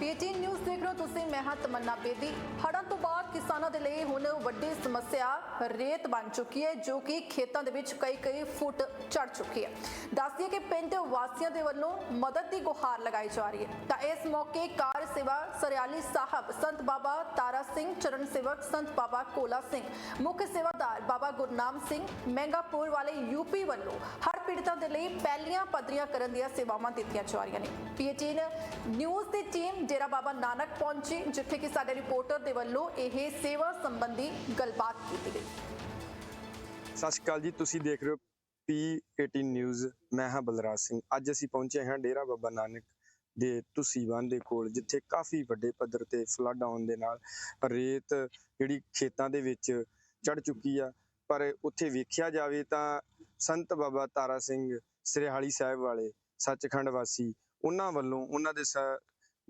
PT news ਦੇਖ ਰਹੇ ਹੋ ਤੁਸੀਂ, ਮੈਂ ਹਾਂ ਤਮੰਨਾ ਬੇਦੀ। ਹੜ੍ਹਾਂ ਤੋਂ ਬਾਅਦ ਕਿਸਾਨਾਂ ਦੇ ਲਈ ਹੁਣ ਵੱਡੀ ਸਮੱਸਿਆ ਰੇਤ ਬਣ ਚੁੱਕੀ ਹੈ, ਜੋ ਕਿ ਖੇਤਾਂ ਦੇ ਵਿੱਚ ਕਈ ਕਈ ਫੁੱਟ ਚੜ ਚੁੱਕੀ ਹੈ। ਦੱਸਦੀਏ ਕਿ ਪਿੰਡ ਵਾਸੀਆਂ ਦੇ ਵੱਲੋਂ ਮਦਦ ਦੀ ਗੁਹਾਰ ਲਗਾਈ ਜਾ ਰਹੀ ਹੈ। ਤਾਂ ਇਸ ਮੌਕੇ ਕਾਰ ਸੇਵਾ ਸਰਿਆਲੀ ਸਾਹਿਬ ਸੰਤ ਬਾਬਾ ਤਾਰਾ ਸਿੰਘ ਚਰਨ ਸੇਵਕ ਸੰਤ ਬਾਬਾ ਕੋਲਾ ਸਿੰਘ ਮੁੱਖ ਸੇਵਾਦਾਰ ਬਾਬਾ ਗੁਰਨਾਮ ਸਿੰਘ ਮਹਿੰਗਾਪੁਰ ਵਾਲੇ ਯੂਪੀ ਵੱਲੋਂ ਹੜ੍ਹ ਪੀੜਤਾਂ ਦੇ ਲਈ ਪਹਿਲੀਆਂ ਪੱਧਰੀਆਂ ਕਰਨ ਦੀਆਂ ਸੇਵਾਵਾਂ ਦਿੱਤੀਆਂ ਜਾ ਰਹੀਆਂ ਨੇ ਪੀਏਟੀਨ ਨਿਊਜ਼ ਦੀ ਟੀਮ ਡੇਰਾ ਬਾਬਾ ਨਾਨਕ ਪਹੁੰਚੀ ਜਿੱਥੇ ਕਿ ਸਾਡੇ ਰਿਪੋਰਟਰ ਦੇ ਵੱਲੋਂ ਇਹ ਸੇਵਾ ਸੰਬੰਧੀ ਗੱਲਬਾਤ ਕੀਤੀ ਗਈ ਸਤਿ ਸ਼੍ਰੀ ਅਕਾਲ ਜੀ ਤੁਸੀਂ ਦੇਖ ਰਹੇ ਹੋ P18 ਨਿਊਜ਼ ਮੈਂ ਹਾਂ ਬਲਰਾਜ ਸਿੰਘ ਅੱਜ ਅਸੀਂ ਪਹੁੰਚੇ ਹਾਂ ਡੇਰਾ ਬਾਬਾ ਨਾਨਕ ਦੇ ਤੁਸੀਂ ਬੰਨ ਦੇ ਕੋਲ, ਜਿੱਥੇ ਕਾਫੀ ਵੱਡੇ ਪੱਧਰ ਤੇ ਫਲੱਡ ਆਉਣ ਦੇ ਨਾਲ ਰੇਤ ਜਿਹੜੀ ਖੇਤਾਂ ਦੇ ਵਿੱਚ ਚੜ ਚੁੱਕੀ ਆ। ਪਰ ਉੱਥੇ ਵੇਖਿਆ ਜਾਵੇ ਤਾਂ ਸੰਤ ਬਾਬਾ ਤਾਰਾ ਸਿੰਘ ਸਰਿਹਾਲੀ ਸਾਹਿਬ ਵਾਲੇ ਸੱਚਖੰਡ ਵਾਸੀ, ਉਹਨਾਂ ਵੱਲੋਂ ਉਹਨਾਂ ਦੇ ਸ-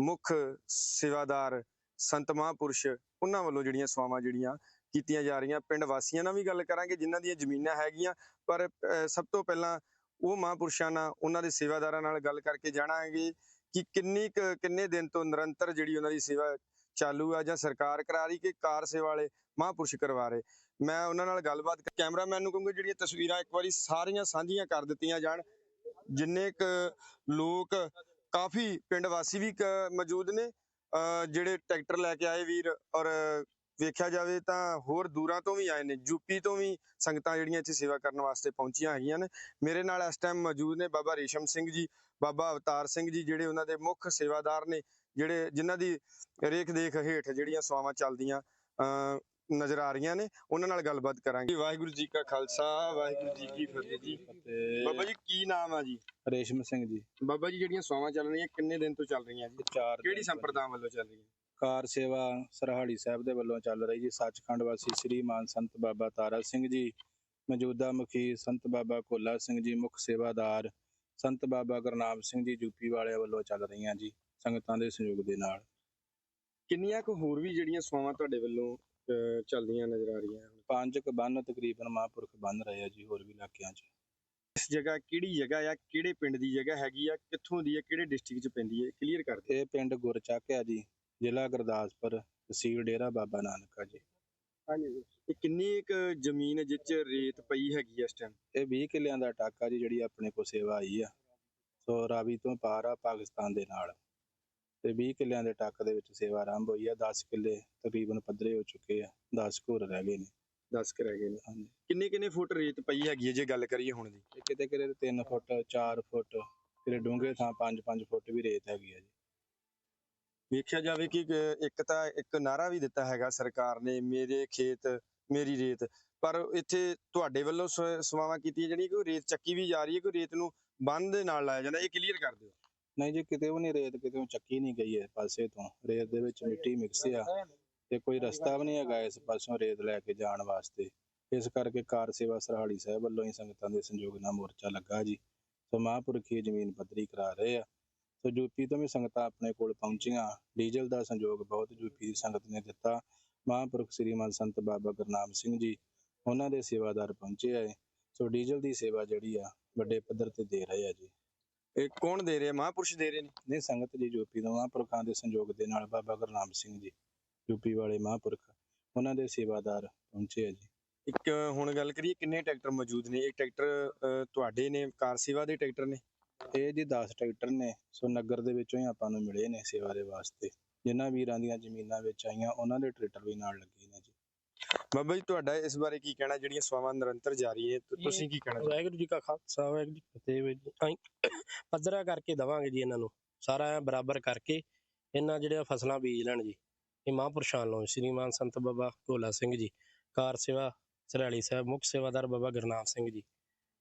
ਮੁੱਖ ਸੇਵਾਦਾਰ ਸੰਤ ਮਹਾਂਪੁਰਸ਼, ਉਹਨਾਂ ਵੱਲੋਂ ਜਿਹੜੀਆਂ ਸੇਵਾਵਾਂ ਜਿਹੜੀਆਂ ਕੀਤੀਆਂ ਜਾ ਰਹੀਆਂ। ਪਿੰਡ ਵਾਸੀਆਂ ਨਾਲ ਵੀ ਗੱਲ ਕਰਾਂਗੇ, ਜਿਨ੍ਹਾਂ ਦੀਆਂ ਜ਼ਮੀਨਾਂ ਹੈਗੀਆਂ। ਪਰ ਸਭ ਤੋਂ ਪਹਿਲਾਂ ਉਹ ਮਹਾਂਪੁਰਸ਼ਾਂ ਨਾਲ, ਉਹਨਾਂ ਦੇ ਸੇਵਾਦਾਰਾਂ ਨਾਲ ਗੱਲ ਕਰਕੇ ਜਾਣਾਂਗੇ। ਕਿ ਕਿੰਨੀ ਕੁ, ਕਿੰਨੇ ਦਿਨ ਤੋਂ ਨਿਰੰਤਰ ਜਿਹੜੀ ਉਹਨਾਂ ਦੀ ਸੇਵਾ ਚਾਲੂ ਆ ਜਾਂ ਸਰਕਾਰ ਕਰਾ ਰਹੀ ਕਿ ਕਾਰ ਸੇਵਾ ਵਾਲੇ ਮਹਾਂਪੁਰਸ਼ ਕਰਵਾ ਰਹੇ? ਮੈਂ ਉਹਨਾਂ ਨਾਲ ਗੱਲਬਾਤ ਕੈਮਰਾਮੈਨ ਨੂੰ ਕਹੂੰਗਾ ਜਿਹੜੀਆਂ ਤਸਵੀਰਾਂ ਇੱਕ ਵਾਰੀ ਸਾਰੀਆਂ ਸਾਂਝੀਆਂ ਕਰ ਦਿੱਤੀਆਂ ਜਾਣ, ਜਿੰਨੇ ਕ ਲੋਕ, ਕਾਫੀ ਪਿੰਡ ਵਾਸੀ ਵੀ ਮੌਜੂਦ ਨੇ। ਅਹ ਜਿਹੜੇ ਟਰੈਕਟਰ ਲੈ ਕੇ ਆਏ ਵੀਰ ਔਰ ਵੇਖਿਆ ਜਾਵੇ ਤਾਂ ਹੋਰ ਦੂਰਾਂ ਤੋਂ ਵੀ ਆਏ ਨੇ ਯੂਪੀ ਤੋਂ ਵੀ ਸੰਗਤਾਂ ਜਿਹੜੀਆਂ ਇੱਥੇ ਸੇਵਾ ਕਰਨ ਵਾਸਤੇ ਪਹੁੰਚੀਆਂ ਹੈਗੀਆਂ ਨੇ। ਮੇਰੇ ਨਾਲ ਇਸ ਟਾਈਮ ਮੌਜੂਦ ਨੇ ਬਾਬਾ ਰੇਸ਼ਮ ਸਿੰਘ ਜੀ ਬਾਬਾ ਅਵਤਾਰ ਸਿੰਘ ਜੀ ਜਿਹੜੇ ਉਹਨਾਂ ਦੇ ਮੁੱਖ ਸੇਵਾਦਾਰ ਨੇ ਜਿਹੜੇ ਜਿਨ੍ਹਾਂ ਦੀ ਰੇਖ ਦੇਖ ਹੇਠ ਜਿਹੜੀਆਂ ਸੇਵਾਵਾਂ ਚੱਲਦੀਆਂ ਨਜ਼ਰ ਆ ਰਹੀਆਂ ਨੇ ਉਹਨਾਂ ਨਾਲ ਗੱਲਬਾਤ ਕਰਾਂਗੇ। ਵਾਹਿਗੁਰੂ ਜੀ ਕਾ ਖਾਲਸਾ ਵਾਹਿਗੁਰੂ ਜੀ ਕੀ ਫਤਿਹ ਜੀ। ਬਾਬਾ ਜੀ ਕੀ ਨਾਮ ਆ ਜੀ? ਰੇਸ਼ਮ ਸਿੰਘ ਜੀ। ਬਾਬਾ ਜੀ ਜਿਹੜੀਆਂ ਸੇਵਾਵਾਂ ਚੱਲ ਰਹੀਆਂ ਕਿੰਨੇ ਦਿਨ ਤੋਂ ਚੱਲ ਰਹੀਆਂ ਜੀ? ਚਾਰ ਕਿਹੜੀ ਸੰਪਰਦਾ ਵੱਲੋਂ ਚੱਲ ਰਹੀਆਂ? ਕਾਰ ਸੇਵਾ ਸਰਹਾਲੀ ਸਾਹਿਬ ਦੇ ਵੱਲੋਂ ਚੱਲ ਰਹੀ ਜੀ। ਸੱਚਖੰਡ ਵਾਸੀ ਸ੍ਰੀ ਮਾਨ ਸੰਤ ਬਾਬਾ ਤਾਰਾ ਸਿੰਘ ਜੀ ਮੌਜੂਦਾ ਮੁਖੀ ਸੰਤ ਬਾਬਾ ਕੋਲਾ ਸਿੰਘ ਜੀ ਮੁੱਖ ਸੇਵਾਦਾਰ ਸੰਤ ਬਾਬਾ ਗੁਰਨਾਮ ਸਿੰਘ ਜੀ ਯੂਪੀ ਵਾਲਿਆਂ ਵੱਲੋਂ ਚੱਲ ਰਹੀਆਂ ਜੀ ਸੰਗਤਾਂ ਦੇ ਸਹਿਯੋਗ ਦੇ ਨਾਲ। ਕਿੰਨੀਆਂ ਕੁ ਹੋਰ ਵੀ ਜਿਹੜੀਆਂ ਸੇਵਾਵਾਂ ਤੁਹਾਡੇ ਵੱਲੋਂ ਅਹ, ਚੱਲਦੀਆਂ ਨਜ਼ਰ ਆ ਰਹੀਆਂ ਹੁਣ ਪੰਜ ਕ ਬੰਨ ਤਕਰੀਬਨ ਮਹਾਂਪੁਰਖ ਬੰਨ ਰਹੇ ਆ ਜੀ ਹੋਰ ਵੀ ਇਲਾਕਿਆਂ 'ਚ। ਇਸ ਜਗ੍ਹਾ ਕਿਹੜੀ ਜਗ੍ਹਾ ਆ ਕਿਹੜੇ ਪਿੰਡ ਦੀ ਜਗ੍ਹਾ ਹੈਗੀ ਆ ਕਿੱਥੋਂ ਦੀ ਆ ਕਿਹੜੇ ਡਿਸਟ੍ਰਿਕਟ 'ਚ ਪੈਂਦੀ ਹੈ ਕਲੀਅਰ ਕਰ ਦਿਓ। ਇਹ ਪਿੰਡ ਗੁਰਚੱਕ ਆ ਜੀ ਜ਼ਿਲ੍ਹਾ ਗੁਰਦਾਸਪੁਰ ਤਹਿਸੀਲ ਡੇਰਾ ਬਾਬਾ ਨਾਨਕ ਆ ਜੀ। ਹਾਂਜੀ। ਇਹ ਕਿੰਨੀ ਕੁ ਜ਼ਮੀਨ ਜਿਹ 'ਚ ਰੇਤ ਪਈ ਹੈਗੀ ਆ ਇਸ ਟਾਈਮ ਇਹ 20 ਕਿੱਲਿਆਂ ਦਾ ਟਾਕਾ ਜੀ ਜਿਹੜੀ ਆਪਣੇ ਕੋਲ ਸੇਵਾ ਆਈ ਆ। ਸੋ ਰਾਵੀ ਤੋਂ ਪਾਰ ਆ ਪਾਕਿਸਤਾਨ ਦੇ ਨਾਲ। ਤੇ 20 ਕਿੱਲਿਆਂ ਦੇ ਟੱਕ ਦੇ ਵਿੱਚ ਸੇਵਾ ਆਰੰਭ ਹੋਈ ਆ। 10 ਕਿੱਲੇ ਤਕਰੀਬਨ ਪੱਧਰੇ ਹੋ ਚੁੱਕੇ ਆ। 10 ਘੁਰ ਰਹਿ ਗਏ ਨੇ। 10 ਕੁ ਰਹਿ ਗਏ ਨੇ। ਹਾਂਜੀ। ਕਿੰਨੇ ਕਿੰਨੇ ਫੁੱਟ ਰੇਤ ਪਈ ਹੈਗੀ ਹੈ ਜੇ ਗੱਲ ਕਰੀਏ ਹੁਣ ਦੀ? ਇਹ ਕਿਤੇ ਕਿਤੇ 3 ਫੁੱਟ 4 ਫੁੱਟ ਕਿਤੇ ਡੂੰਘੇ ਥਾਂ 5-5 ਫੁੱਟ ਵੀ ਰੇਤ ਹੈਗੀ ਆ ਜੀ। ਵੇਖਿਆ ਜਾਵੇ ਕਿ ਇੱਕ ਤਾਂ ਇੱਕ ਨਾਰਾ ਵੀ ਦਿੱਤਾ ਹੈਗਾ ਸਰਕਾਰ ਨੇ ਮੇਰੇ ਖੇਤ ਮੇਰੀ ਰੇਤ। ਪਰ ਇੱਥੇ ਤੁਹਾਡੇ ਵੱਲੋਂ ਸ- ਸੇਵਾਵਾਂ ਕੀਤੀਆਂ ਜਿਹੜੀਆਂ ਰੇਤ ਚੱਕੀ ਵੀ ਜਾ ਰਹੀ ਹੈ ਕਿ ਰੇਤ ਨੂੰ ਬੰਨ ਦੇ ਨਾਲ ਲਾਇਆ ਜਾਂਦਾ, ਇਹ ਕਲੀਅਰ ਕਰ ਦਿਓ। ਨਹੀਂ ਜੀ, ਕਿਤੇ ਵੀ ਨਹੀਂ ਰੇਤ ਕਿਤੇ ਚੱਕੀ ਨਹੀਂ ਗਈ ਇਸ ਪਾਸੇ ਤੋਂ। ਰੇਤ ਦੇ ਵਿੱਚ ਮਿੱਟੀ ਮਿਕਸ ਆ ਤੇ ਕੋਈ ਰਸਤਾ ਵੀ ਨਹੀਂ ਹੈਗਾ ਇਸ ਪਾਸੋਂ ਰੇਤ ਲੈ ਕੇ ਜਾਣ ਵਾਸਤੇ। ਇਸ ਕਰਕੇ ਕਾਰ ਸੇਵਾ ਸਰਹਾਲੀ ਸਾਹਿਬ ਵੱਲੋਂ ਹੀ ਸੰਗਤਾਂ ਦੇ ਸੰਯੋਗ ਨਾਲ ਮੋਰਚਾ ਲੱਗਾ ਜੀ। ਸੋ ਮਹਾਂਪੁਰਖੀ ਜ਼ਮੀਨ ਪੱਧਰੀ ਕਰਾ ਰਹੇ ਆ। ਸੋ ਯੂਪੀ ਤੋਂ ਵੀ ਸੰਗਤਾਂ ਆਪਣੇ ਕੋਲ ਪਹੁੰਚੀਆਂ। ਡੀਜ਼ਲ ਦਾ ਸੰਯੋਗ ਬਹੁਤ ਯੂਪੀ ਦੀ ਸੰਗਤ ਨੇ ਦਿੱਤਾ। ਮਹਾਂਪੁਰਖ ਸ੍ਰੀਮੰਤ ਸੰਤ ਬਾਬਾ ਗੁਰਨਾਮ ਸਿੰਘ ਜੀ ਉਹਨਾਂ ਦੇ ਸੇਵਾਦਾਰ ਪਹੁੰਚੇ ਆਏ। ਸੋ ਡੀਜ਼ਲ ਦੀ ਸੇਵਾ ਜਿਹੜੀ ਆ ਵੱਡੇ ਪੱਧਰ ਤੇ ਦੇ ਰਹੇ ਆ ਜੀ। ਇਹ ਕੌਣ ਦੇ ਰਿਹਾ? ਮਹਾਂਪੁਰਸ਼ ਦੇ ਰਹੇ ਨੇ? ਨੇ ਸੰਗਤ ਜੀ ਯੂਪੀ ਤੋਂ ਮਹਾਂਪੁਰਖਾਂ ਦੇ ਸੰਯੋਗ ਦੇ ਨਾਲ ਬਾਬਾ ਗੁਰਨਾਮ ਸਿੰਘ ਜੀ ਯੂਪੀ ਵਾਲੇ ਮਹਾਂਪੁਰਖ ਉਹਨਾਂ ਦੇ ਸੇਵਾਦਾਰ ਪਹੁੰਚੇ ਆ ਜੀ। ਇੱਕ ਹੁਣ ਗੱਲ ਕਰੀਏ ਕਿੰਨੇ ਟਰੈਕਟਰ ਮੌਜੂਦ ਨੇ? ਇਹ ਟਰੈਕਟਰ ਤੁਹਾਡੇ ਨੇ ਕਾਰ ਸੇਵਾ ਦੇ ਟਰੈਕਟਰ ਨੇ? ਇਹ ਜੀ 10 ਟਰੈਕਟਰ ਨੇ ਸੋ ਨਗਰ ਦੇ ਵਿੱਚੋਂ ਹੀ ਆਪਾਂ ਨੂੰ ਮਿਲੇ ਨੇ ਸੇਵਾ ਦੇ ਵਾਸਤੇ। ਜਿਨ੍ਹਾਂ ਵੀਰਾਂ ਦੀਆਂ ਜ਼ਮੀਨਾਂ ਵਿੱਚ ਆਈਆਂ ਉਹਨਾਂ ਦੇ ਟਰੈਕਟਰ ਵੀ ਨਾਲ ਲੱਗੇ ਨੇ ਜੀ। ਬਾਬਾ ਜੀ ਤੁਹਾਡਾ ਇਸ ਬਾਰੇ ਕੀ ਕਹਿਣਾ? ਜਿਹੜੀਆਂ ਸੇਵਾਵਾਂ ਨਿਰੰਤਰ ਜਾਰੀ ਨੇ ਤੁ- ਤੁਸੀਂ ਕੀ ਕਹਿਣਾ ਵਾਹਿਗੁਰੂ ਜੀ ਕਾ ਖਾਲਸਾ ਵਾਹਿਗੁਰੂ ਜੀ ਕੀ ਫਤਿਹ ਜੀ। ਅਸੀਂ ਪੱਧਰਾ ਕਰਕੇ ਦਵਾਂਗੇ ਜੀ ਇਹਨਾਂ ਨੂੰ ਸਾਰਾ ਐਂ ਬਰਾਬਰ ਕਰਕੇ ਇਹਨਾਂ ਜਿਹੜੀਆਂ ਫਸਲਾਂ ਬੀਜ ਲੈਣ ਜੀ। ਇਹ ਮਹਾਂਪੁਰਸ਼ਾਂ ਵੱਲੋਂ ਸ਼੍ਰੀਮਾਨ ਸੰਤ ਬਾਬਾ ਭੋਲਾ ਸਿੰਘ ਜੀ ਕਾਰ ਸੇਵਾ ਸਰਾਲੀ ਸਾਹਿਬ ਮੁੱਖ ਸੇਵਾਦਾਰ ਬਾਬਾ ਗੁਰਨਾਮ ਸਿੰਘ ਜੀ।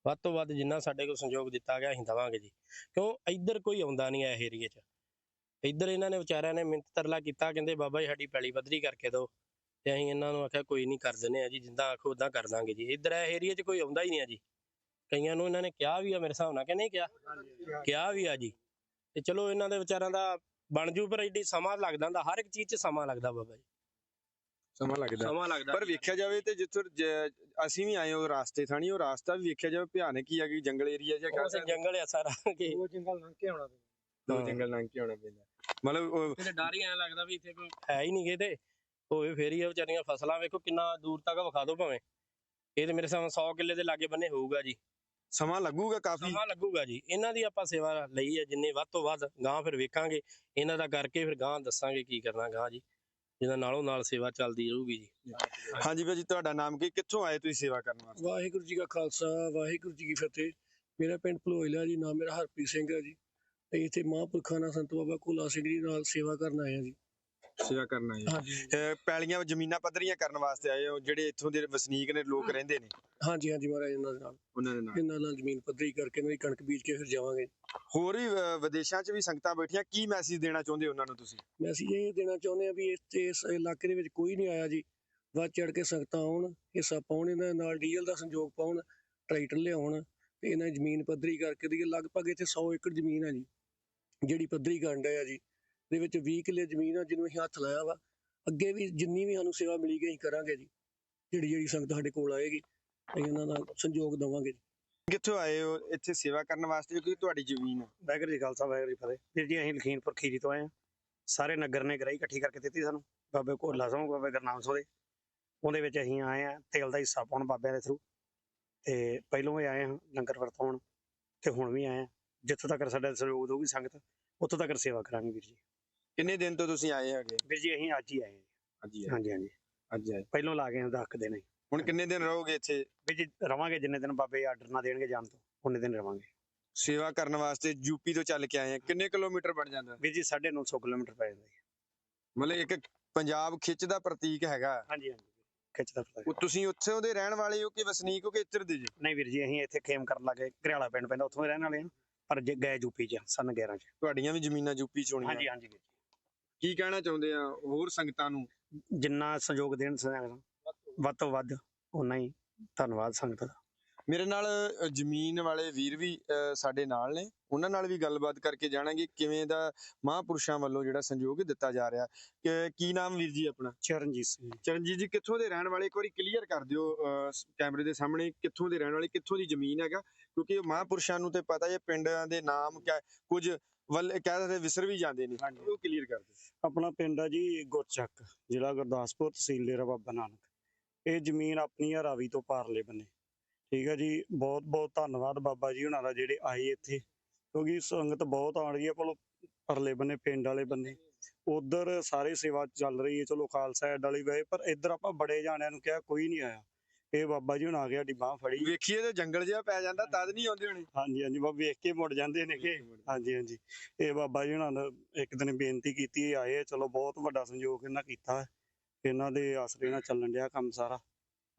ਵੱਧ ਤੋਂ ਵੱਧ ਜਿੰਨਾ ਸਾਡੇ ਕੋਲ ਸੰਯੋਗ ਦਿੱਤਾ ਗਿਆ ਅਸੀਂ ਦਵਾਂਗੇ ਜੀ। ਕਿਉਂ? ਇੱਧਰ ਕੋਈ ਆਉਂਦਾ ਨਹੀਂ ਇਹ ਏਰੀਏ 'ਚ। ਇੱਧਰ ਇਹਨਾਂ ਨੇ ਵਿਚਾਰਿਆਂ ਨੇ ਮਿੰਤ ਤਰਲਾ ਕੀਤਾ ਕਹਿੰਦੇ ਬਾਬਾ ਜੀ ਸਾਡੀ ਪੈਲੀ ਪੱਧਰੀ ਕਰਕੇ ਦਿਓ ਤੇ ਅਸੀਂ ਇਹਨਾਂ ਨੂੰ ਆਖਿਆ ਕੋਈ ਨਹੀਂ ਕਰ ਦਿੰਦੇ ਆ ਜੀ ਜਿੱਦਾਂ ਆਖੋ ਉਦਾਂ ਕਰ ਦਾਂਗੇ ਜੀ। ਇੱਧਰ ਇਹ ਏਰੀਏ 'ਚ ਕੋਈ ਆਉਂਦਾ ਹੀ ਨਹੀਂ ਆ ਜੀ। ਕਈਆਂ ਨੂੰ ਇਹਨਾਂ ਨੇ ਕਿਹਾ ਵੀ ਆ ਮੇਰੇ ਹਿਸਾਬ ਨਾਲ ਕਿ ਨਹੀਂ ਕਿਹਾ? ਕਿਹਾ ਵੀ ਆ ਜੀ। ਤੇ ਚਲੋ ਇਹਨਾਂ ਦੇ ਵਿਚਾਰਾਂ ਦਾ ਬਣ ਜੂ ਪਰ ਐਡੀ ਸਮਾਂ ਲੱਗਦਾ ਹੁੰਦਾ ਹਰ ਇੱਕ ਚੀਜ਼ 'ਚ ਸਮਾਂ ਲੱਗਦਾ ਬਾਬਾ ਜੀ। ਸਮਾਂ ਲੱਗਦਾ। ਸਮਾਂ ਲੱਗਦਾ। ਪਰ ਵੇਖਿਆ ਜਾਵੇ ਤੇ ਜਿੱਥੋਂ ਅਸੀਂ ਵੀ ਆਏ ਉਹ ਰਾਸਤੇ ਥਾਣੀ ਉਹ ਰਾਸਤਾ ਵੀ ਵੇਖਿਆ ਜਾਵੇ ਭਿਆਨਕ ਹੀ ਆ ਕਿ ਜੰਗਲ ਏਰੀਆ ਜਿਹਾ ਕਹਿ ਉਹ ਤੇ ਸਕਦੇ ਜੰਗਲ ਆ ਸਾਰਾ ਕਿ ਦੋ ਜੰਗਲ ਲੰਘ ਕੇ ਆਉਣਾ ਪੈਂਦਾ। ਮਤਲਬ ਉਹ ਤੇ ਡਰ ਹੀ ਐ ਲੱਗਦਾ ਵੀ ਇੱਥੇ ਕੋਈ ਹੈ ਹੀ ਨਹੀਂ ਕਿਤੇ ਹੋਵੇ ਫੇਰ ਹੀ ਆ ਵਿਚਾਰੀਆਂ ਫਸਲਾਂ ਵੇਖੋ ਕਿੰਨਾ ਦੂਰ ਤੱਕ ਵਿਖਾ ਦਿਓ ਭਾਵੇਂ। ਇਹ ਤੇ ਮੇਰੇ ਸਾਹਮਣੇ 100 ਕਿੱਲੇ ਦੇ ਲਾਗੇ ਬੰਨੇ ਹੋਊਗਾ ਜੀ। ਸਮਾਂ ਲੱਗੂਗਾ ਕਾਫੀ। ਸਮਾਂ ਲੱਗੂਗਾ ਜੀ। ਇਹਨਾਂ ਦੀ ਆਪਾਂ ਸੇਵਾ ਲਈ ਹੈ ਜਿੰਨੇ ਵੱਧ ਤੋਂ ਵੱਧ ਗਾਂ ਫਿਰ ਵੇਖਾਂਗੇ। ਇਹਨਾਂ ਦਾ ਕਰਕੇ ਫਿਰ ਗਾਂ ਦੱਸਾਂਗੇ ਕੀ ਕਰਨਾ ਗਾਂ ਜੀ। ਜਿਹਦਾ ਨਾਲੋਂ ਨਾਲ ਸੇਵਾ ਚੱਲਦੀ ਰਹੂਗੀ ਜੀ। ਹਾਂਜੀ ਭਾਜੀ ਤੁਹਾਡਾ ਨਾਮ ਕੀ? ਕਿੱਥੋਂ ਆਏ ਤੁਸੀਂ ਸੇਵਾ ਕਰਨ ਵਾਸਤੇ? ਵਾਹਿਗੁਰੂ ਜੀ ਕਾ ਖਾਲਸਾ ਵਾਹਿਗੁਰੂ ਜੀ ਕੀ ਫਤਿਹ। ਮੇਰਾ ਪਿੰਡ ਭਲੋਇਲਾ ਜੀ ਨਾਮ ਮੇਰਾ ਹਰਪ੍ਰੀਤ ਸਿੰਘ ਹੈ ਜੀ। ਅਸੀਂ ਇੱਥੇ ਮਹਾਂਪੁਰਖਾਂ ਨਾਲ ਸੰਤ ਬਾਬਾ ਕੋਲਾ ਸਿੰਘ ਜੀ ਨਾਲ ਸੇਵਾ ਕਰਨ ਆਏ ਹਾਂ ਜੀ। ਸੇਵਾ ਕਰਨ ਆਏ ਹਾਂਜੀ ਅਹ ਪੈਲੀਆਂ ਜ਼ਮੀਨਾਂ ਪੱਧਰੀਆਂ ਕਰਨ ਵਾਸਤੇ ਆਏ ਹੋ ਜਿਹੜੇ ਇੱਥੋਂ ਦੇ ਵਸਨੀਕ ਨੇ ਲੋਕ ਰਹਿੰਦੇ ਨੇ? ਹਾਂਜੀ ਹਾਂਜੀ ਮਹਾਰਾਜ ਇਹਨਾਂ ਦੇ ਨਾਲ। ਉਹਨਾਂ ਦੇ ਨਾਲ। ਇਹਨਾਂ ਨਾਲ ਜ਼ਮੀਨ ਪੱਧਰੀ ਕਰਕੇ ਇਹਨਾਂ ਦੀ ਕਣਕ ਬੀਜ ਕੇ ਫਿਰ ਜਾਵਾਂਗੇ। ਹੋਰ ਵੀ ਵਿਦੇਸ਼ਾਂ 'ਚ ਵੀ ਸੰਗਤਾਂ ਬੈਠੀਆਂ ਕੀ ਮੈਸੇਜ ਦੇਣਾ ਚਾਹੁੰਦੇ ਹੋ ਉਹਨਾਂ ਨੂੰ ਤੁਸੀਂ? ਮੈਂ ਅਸੀਂ ਇਹ ਦੇਣਾ ਚਾਹੁੰਦੇ ਹਾਂ ਵੀ ਇਸ ਇਸ ਇਲਾਕੇ ਦੇ ਵਿੱਚ ਕੋਈ ਨਹੀਂ ਆਇਆ ਜੀ। ਵੱਧ ਚੜ ਕੇ ਸੰਗਤਾਂ ਆਉਣ ਹਿੱਸਾ ਪਾਉਣ ਇਹਨਾਂ ਨਾਲ ਡੀਜ਼ਲ ਦਾ ਸੰਯੋਗ ਪਾਉਣ ਟਰੈਕਟਰ ਲਿਆਉਣ ਤੇ ਇਹਨਾਂ ਜ਼ਮੀਨ ਪੱਧਰੀ ਕਰਕੇ ਦੀ ਲਗਭਗ ਇੱਥੇ 100 ਏਕੜ ਜ਼ਮੀਨ ਆ ਜੀ। ਜਿਹੜੀ ਪੱਧਰੀ ਡਏ ਆ ਜੀ ਦੇ ਵਿੱਚ 20 ਕਿੱਲੇ ਜ਼ਮੀਨ ਆ ਜਿਹਨੂੰ ਅਸੀਂ ਹੱਥ ਲਾਇਆ ਵਾ। ਅੱਗੇ ਵੀ ਜਿੰਨੀ ਵੀ ਸਾਨੂੰ ਸੇਵਾ ਮਿਲੀ ਗਈ ਅਸੀਂ ਕਰਾਂਗੇ ਜੀ। ਜਿਹੜੀ ਜਿਹੜੀ ਸੰਗਤ ਸਾਡੇ ਕੋਲ ਆਏਗੀ ਅਸੀਂ ਉਹਨਾਂ ਨਾਲ ਸੰਯੋਗ ਦੇਵਾਂਗੇ ਜੀ। ਕਿੱਥੋਂ ਆਏ ਹੋ? ਇੱਥੇ ਸੇਵਾ ਕਰਨ ਵਾਸਤੇ ਕਿਉਂਕਿ ਤੁਹਾਡੀ ਜ਼ਮੀਨ ਹੈ ਵਾਹਿਗੁਰੂ ਜੀ ਖਾਲਸਾ ਵਾਹਿਗੁਰੂ ਜੀ ਫਤਿਹ। ਵੀਰ ਜੀ ਅਸੀਂ ਲਖੀਮਪੁਰ ਖੀਰੀ ਤੋਂ ਆਏ ਹਾਂ। ਸਾਰੇ ਨਗਰ ਨੇ ਗਰਾਈ ਇਕੱਠੀ ਕਰਕੇ ਦਿੱਤੀ ਸਾਨੂੰ। ਬਾਬੇ ਕੋਲਾ ਸਿੰਘ ਬਾਬੇ ਗੁਰਨਾਮ ਸਿੰਘ ਦੇ। ਉਹਦੇ ਵਿੱਚ ਅਸੀਂ ਆਏ ਹਾਂ ਤੇਲ ਦਾ ਹਿੱਸਾ ਪਾਉਣ ਬਾਬਿਆਂ ਦੇ ਥਰੂ ਤੇ ਪਹਿਲੋਂ ਵੀ ਆਏ ਹਾਂ ਲੰਗਰ ਵਰਤਾਉਣ। ਤੇ ਹੁਣ ਵੀ ਆਏ ਹਾਂ। ਜਿੱਥੋਂ ਤੱਕ ਸਾਡਾ ਸਹਿਯੋਗ ਦਊਗੀ ਸੰਗਤ ਉੱਥੋਂ ਤੱਕ ਸੇਵਾ ਕਰਾਂਗੇ ਵੀਰ ਜੀ। ਕਿੰਨੇ ਦਿਨ ਤੋਂ ਤੁਸੀਂ ਆਏ ਹੈਗੇ? ਵੀਰ ਜੀ ਅਸੀਂ ਅੱਜ ਹੀ ਆਏ ਹਾਂ। ਜੀ। ਹਾਂਜੀ ਹਾਂਜੀ। ਅੱਜ ਆਏ। ਪਹਿਲੋਂ ਲਾ ਗਏ ਹਾਂ ਦਸ ਕੁ ਦਿਨ ਹੀ। ਹੁਣ ਕਿੰਨੇ ਦਿਨ ਰਹੋਗੇ ਇੱਥੇ? ਵੀਰ ਜੀ ਰਵਾਂਗੇ ਜਿੰਨੇ ਦਿਨ ਬਾਬੇ ਆਰਡਰ ਨਾ ਦੇਣਗੇ ਜਾਣ ਤੋਂ ਉਹਨੇ ਦਿਨ ਰਵਾਂਗੇ। ਸੇਵਾ ਕਰਨ ਵਾਸਤੇ ਯੂਪੀ ਤੋਂ ਚੱਲ ਕੇ ਆਏ ਆ ਕਿੰਨੇ ਕਿਲੋਮੀਟਰ ਬਣ ਜਾਂਦਾ? ਵੀਰ ਜੀ 950 ਕਿਲੋਮੀਟਰ ਪੈ ਜਾਂਦਾ ਜੀ। ਮਤਲਬ ਇੱਕ ਪੰਜਾਬ ਖਿੱਚ ਦਾ ਪ੍ਰਤੀਕ ਹੈਗਾ। ਹਾਂਜੀ ਹਾਂਜੀ। ਖਿੱਚਦਾ ਪਤਾ ਉਹ ਤੁਸੀਂ ਉੱਥੋਂ ਦੇ ਰਹਿਣ ਵਾਲੇ ਹੋ ਕਿ ਵਸਨੀਕ ਹੋ ਕਿ ਇੱਧਰ ਦੇ ਜੀ? ਨਹੀਂ ਵੀਰ ਜੀ ਅਸੀਂ ਇੱਥੇ ਖੇਮ ਕਰਨ ਲੱਗੇ। ਘਰਿਆਲਾ ਪਿੰਡ ਪੈਂਦਾ ਉੱਥੋਂ ਦੇ ਰਹਿਣ ਵਾਲੇ ਹਾਂ। ਪਰ ਜੇ ਗਏ ਯੂਪੀ ਚ ਸਨ 11 ਚ। ਤੁਹਾਡੀਆਂ ਵੀ ਜ਼ਮੀਨਾਂ ਯੂਪੀ ਚ ਹੋਣੀਆਂ। ਹਾਂਜੀ ਹਾਂਜੀ ਕੀ ਕਹਿਣਾ ਚਾਹੁੰਦੇ ਆ ਹੋਰ ਸੰਗਤਾਂ ਨੂੰ? ਜਿੰਨਾ ਸਹਿਯੋਗ ਦੇਣ ਸੰਗਤ ਵੱਧ ਤੋਂ ਵੱਧ ਉਨਾ ਹੀ ਧੰਨਵਾਦ ਸੰਗਤ ਦਾ। ਮੇਰੇ ਨਾਲ ਜ਼ਮੀਨ ਵਾਲੇ ਵੀਰ ਵੀ ਸਾਡੇ ਨਾਲ ਨੇ। ਉਹਨਾਂ ਨਾਲ ਵੀ ਗੱਲਬਾਤ ਕਰਕੇ ਜਾਣਾਂਗੇ ਕਿਵੇਂ ਦਾ ਮਹਾਂਪੁਰਸ਼ਾਂ ਵੱਲੋਂ ਜਿਹੜਾ ਸੰਯੋਗ ਦਿੱਤਾ ਜਾ ਰਿਹਾ। ਕਿ ਕੀ ਨਾਮ ਵੀਰ ਜੀ ਆਪਣਾ? ਚਰਨਜੀਤ ਸਿੰਘ। ਚਰਨਜੀਤ ਜੀ ਕਿੱਥੋਂ ਦੇ ਰਹਿਣ ਵਾਲੇ? ਇੱਕ ਵਾਰੀ ਕਲੀਅਰ ਕਰ ਦਿਓ ਕੈਮਰੇ ਦੇ ਸਾਹਮਣੇ ਕਿੱਥੋਂ ਦੇ ਰਹਿਣ ਵਾਲੇ ਕਿੱਥੋਂ ਦੀ ਜ਼ਮੀਨ ਹੈਗਾ? ਕਿਉਂਕਿ ਮਹਾਂਪੁਰਸ਼ਾਂ ਨੂੰ ਤੇ ਪਤਾ ਹੈ ਪਿੰਡਾਂ ਦੇ ਨਾਮ ਕਿਆ ਕੁਝ ਵੱਲ ਕਹਿ ਸਕਦੇ ਵਿਸਰ ਵੀ ਜਾਂਦੇ ਨੇ। ਉਹ ਕਲੀਅਰ ਕਰ ਦਿਓ। ਆਪਣਾ ਪਿੰਡ ਆ ਜੀ ਗੁਰਚੱਕ ਜ਼ਿਲ੍ਹਾ ਗੁਰਦਾਸਪੁਰ ਤਹਿਸੀਲ ਡੇਰਾ ਬਾਬਾ ਨਾਨਕ। ਇਹ ਜ਼ਮੀਨ ਆਪਣੀ ਆ ਰਾਵੀ ਤੋਂ ਪਾਰਲੇ ਬੰਨੇ। ਠੀਕ ਹੈ ਜੀ ਬਹੁਤ ਬਹੁਤ ਧੰਨਵਾਦ ਬਾਬਾ ਜੀ ਹੁਣਾਂ ਦਾ ਜਿਹੜੇ ਆਏ ਇੱਥੇ। ਕਿਉਂਕਿ ਸੰਗਤ ਬਹੁਤ ਆਣ ਰਹੀ ਹੈ ਕੋਲ ਪਰਲੇ ਬੰਨੇ ਪਿੰਡ ਵਾਲੇ ਬੰਨੇ। ਉਧਰ ਸਾਰੇ ਸੇਵਾ ਚੱਲ ਰਹੀ ਹੈ ਚਲੋ ਖਾਲਸਾ ਐਡ ਵਾਲੀ ਵੇ ਪਰ ਇੱਧਰ ਆਪਾਂ ਬੜੇ ਜਾਣਿਆਂ ਨੂੰ ਕਿਹਾ ਕੋਈ ਨਹੀਂ ਆਇਆ। ਇਹ ਬਾਬਾ ਜੀ ਹੁਣ ਆ ਗਿਆ ਸਾਡੀ ਬਾਹ ਫੜੀ। ਵੇਖੀਏ ਤੇ ਜੰਗਲ ਜਿਹਾ ਪੈ ਜਾਂਦਾ ਤਦ ਨਹੀਂ ਆਉਂਦੇ ਹੋਣੇ। ਹਾਂਜੀ ਹਾਂਜੀ ਬਾਬਾ ਵੇਖ ਕੇ ਮੁੜ ਜਾਂਦੇ ਨੇ ਕਿ। ਹਾਂਜੀ ਹਾਂਜੀ। ਇਹ ਬਾਬਾ ਜੀ ਹੁਣਾਂ ਨੇ ਇੱਕ ਦਿਨ ਬੇਨਤੀ ਕੀਤੀ ਆਏ ਚਲੋ ਬਹੁਤ ਵੱਡਾ ਸੰਯੋਗ ਇਹਨਾਂ ਕੀਤਾ। ਇਹਨਾਂ ਦੇ ਆਸਰੇ ਨਾਲ ਚੱਲਣ ਡਿਆ ਕੰਮ ਸਾਰਾ।